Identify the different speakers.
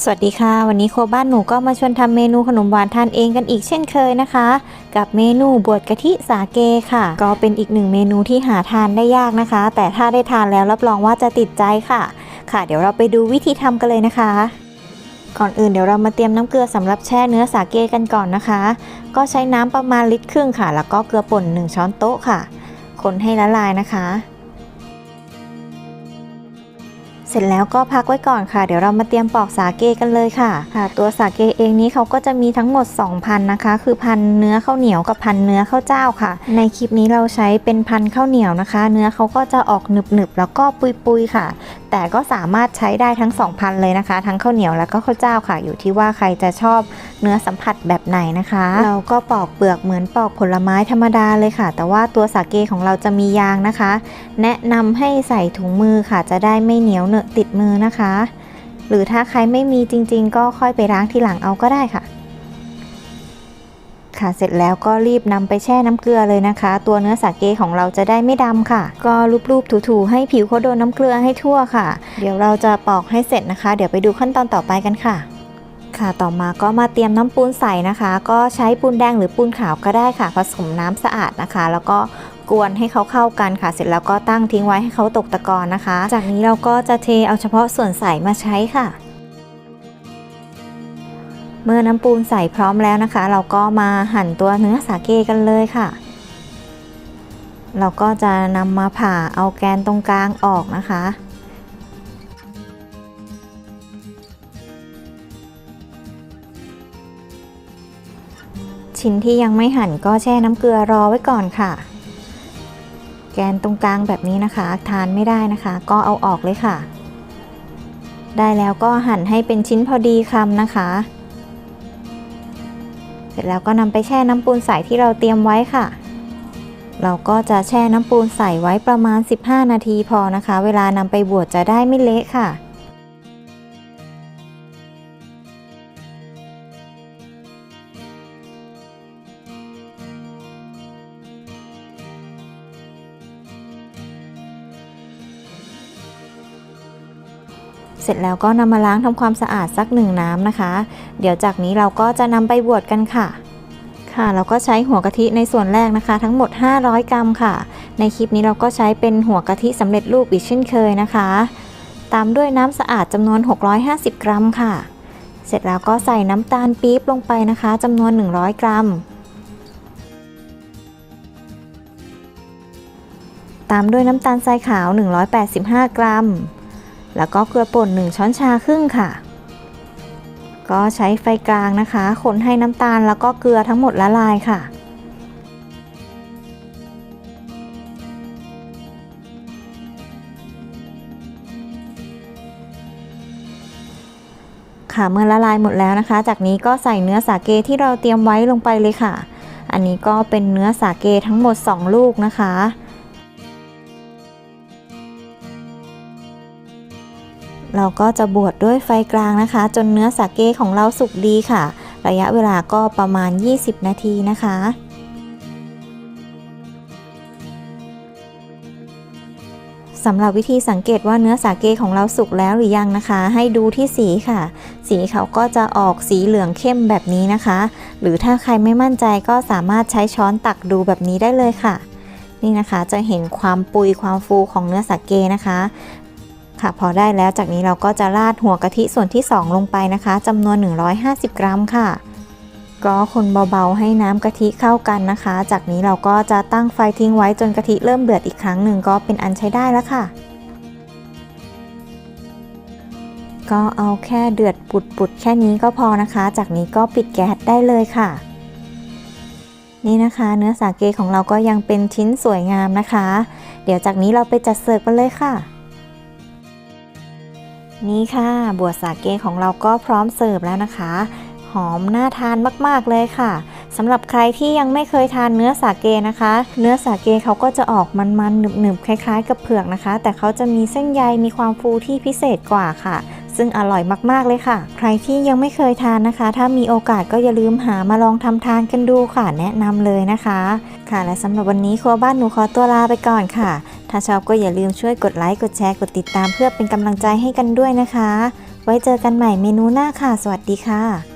Speaker 1: สวัสดีค่ะ วันนี้โคบ้านหนูก็มาชวนทำเมนูขนมหวานทานเองกันอีกเช่นเคยนะคะ กับเมนูบวชกะทิสาเกค่ะ ก็เป็นอีกหนึ่งเมนูที่หาทานได้ยากนะคะ แต่ถ้าได้ทานแล้วรับรองว่าจะติดใจค่ะ ค่ะ เดี๋ยวเราไปดูวิธีทำกันเลยนะคะ ก่อนอื่นเดี๋ยวเรามาเตรียมน้ำเกลือสำหรับแช่เนื้อสาเกกันก่อนนะคะ ก็ใช้น้ำประมาณลิตรครึ่งค่ะ แล้วก็เกลือป่น 1 ช้อนโต๊ะค่ะ คนให้ละลายนะคะ เสร็จแล้วก็พักไว้ก่อนค่ะ เดี๋ยวเรามาเตรียมปอกสาเกกันเลยค่ะค่ะ ตัวสาเกเองนี้เขาก็จะมีทั้งหมด 2 พันนะคะ คือพันเนื้อข้าวเหนียวกับพันเนื้อข้าวเจ้าค่ะ ในคลิปนี้เราใช้เป็นพันข้าวเหนียวนะคะ เนื้อเขาก็จะออกหนึบๆแล้วก็ปุยๆค่ะ แต่ก็สามารถใช้ได้ทั้ง 2 พันเลยนะคะ ทั้งข้าวเหนียวแล้วก็ข้าวเจ้าค่ะ อยู่ที่ว่าใครจะชอบเนื้อสัมผัสแบบไหนนะคะ เราก็ปอกเปลือกเหมือนปอกผลไม้ธรรมดาเลยค่ะ แต่ว่าตัวสาเกของเราจะมียางนะคะ แนะนำให้ใส่ถุงมือค่ะ จะได้ไม่เหนียวเหนอะติดมือนะคะ หรือถ้าใครไม่มีจริง ๆ ก็ค่อยไปล้างทีหลังเอาก็ได้ค่ะ ค่ะ เสร็จแล้วก็รีบนำไปแช่น้ำเกลือเลยนะคะ ตัวเนื้อสาเกของเราจะได้ไม่ดำค่ะ ก็ลูบๆถูๆให้ผิวเขาโดนน้ำเกลือให้ทั่วค่ะ เดี๋ยวเราจะปอกให้เสร็จนะคะ เดี๋ยวไปดูขั้นตอนต่อไปกันค่ะค่ะต่อมาก็มาเตรียมน้ำปูนใส่นะคะ ก็ใช้ปูนแดงหรือปูนขาวก็ได้ค่ะ ผสมน้ำสะอาดนะคะ แล้วก็กวนให้เขาเข้ากันค่ะ เสร็จแล้วก็ตั้งทิ้งไว้ให้เขาตกตะกอนนะคะ จากนี้เราก็จะเทเอาเฉพาะส่วนใสมาใช้ค่ะ เมื่อน้ำปูนใส่พร้อมแล้วนะคะ เราก็มาหั่นตัวเนื้อสาเกกันเลยค่ะ เราก็จะนำมาผ่าเอาแกนตรงกลางออกนะคะชิ้นที่ยังไม่หั่นก็แช่น้ำเกลือรอไว้ก่อนค่ะ แกนตรงกลางแบบนี้นะคะ ทานไม่ได้นะคะ ก็เอาออกเลยค่ะ ได้แล้วก็หั่นให้เป็นชิ้นพอดีคำนะคะ เสร็จแล้วก็นำไปแช่น้ำปูนใสที่เราเตรียมไว้ค่ะ เราก็จะแช่น้ำปูนใสไว้ประมาณ 15 นาทีพอนะคะ เวลานำไปบวชจะได้ไม่เละค่ะ เสร็จแล้วก็นำมาล้างทำความสะอาดสักหนึ่งน้ำนะคะ เดี๋ยวจากนี้เราก็จะนำไปบวชกันค่ะ ค่ะ เราก็ใช้หัวกะทิในส่วนแรกนะคะ ทั้งหมด 500 กรัมค่ะ ในคลิปนี้เราก็ใช้เป็นหัวกะทิสำเร็จรูปอีกเช่นเคยนะคะ ตามด้วยน้ำสะอาดจำนวน 650 กรัมค่ะ เสร็จแล้วก็ใส่น้ำตาลปี๊บลงไปนะคะจำนวน 100 กรัมตามด้วยน้ำตาลทรายขาว 185 กรัม แล้วก็เกลือป่น 1 ช้อนชาครึ่งค่ะ ก็ใช้ไฟกลางนะคะ คนให้น้ำตาลแล้วก็เกลือทั้งหมดละลายค่ะ ค่ะเมื่อละลายหมดแล้วนะคะ จากนี้ก็ใส่เนื้อสาเกที่เราเตรียมไว้ลงไปเลยค่ะ อันนี้ก็เป็นเนื้อสาเกทั้งหมด 2 ลูกนะคะ เราก็จะบวชดด้วยไฟกลางนะคะ จนเนื้อสาเกของเราสุกดีค่ะ ระยะเวลาก็ประมาณ 20 นาทีนะคะสำหรับวิธีสังเกตว่าเนื้อสาเกของเราสุกแล้วหรือยังนะคะ ให้ดูที่สีค่ะ สีเขาก็จะออกสีเหลืองเข้มแบบนี้นะคะ หรือถ้าใครไม่มั่นใจก็สามารถใช้ช้อนตักดูแบบนี้ได้เลยค่ะ นี่นะคะจะเห็นความปุยความฟูของเนื้อสาเกนะคะ ค่ะ พอได้แล้วจากนี้เราก็จะราดหัวกะทิส่วนที่ 2 ลงไปนะคะจำนวน 150 กรัมค่ะก็คนเบาๆ ให้น้ำกะทิเข้ากันนะคะ จากนี้เราก็จะตั้งไฟทิ้งไว้จนกะทิเริ่มเดือดอีกครั้งหนึ่งก็เป็นอันใช้ได้แล้วค่ะ ก็เอาแค่เดือดปุดๆแค่นี้ก็พอนะคะ จากนี้ก็ปิดแก๊สได้เลยค่ะ นี่นะคะ เนื้อสาเกของเราก็ยังเป็นชิ้นสวยงามนะคะ เดี๋ยวจากนี้เราไปจัดเสิร์ฟกันเลยค่ะ นี่ค่ะบัวสาเกของเราก็พร้อมเสิร์ฟแล้วนะคะ หอมน่าทานมากๆเลยค่ะสำหรับใครที่ยังไม่เคยทานเนื้อสาเกนะคะ เนื้อสาเกเขาก็จะออกมันๆหนึบๆคล้าย ๆ กับเผือกนะคะ แต่เขาจะมีเส้นใยมีความฟูที่พิเศษกว่าค่ะ ซึ่งอร่อยมากๆเลยค่ะ ใครที่ยังไม่เคยทานนะคะ ถ้ามีโอกาสก็อย่าลืมหามาลองทำทานกันดูค่ะ แนะนำเลยนะคะ ค่ะและสำหรับวันนี้ครัวบ้านหนูขอตัวลาไปก่อนค่ะ ถ้าชอบก็อย่าลืมช่วยกดไลค์ กดแชร์ กดติดตามเพื่อเป็นกำลังใจให้กันด้วยนะคะ ไว้เจอกันใหม่เมนูหน้าค่ะ สวัสดีค่ะ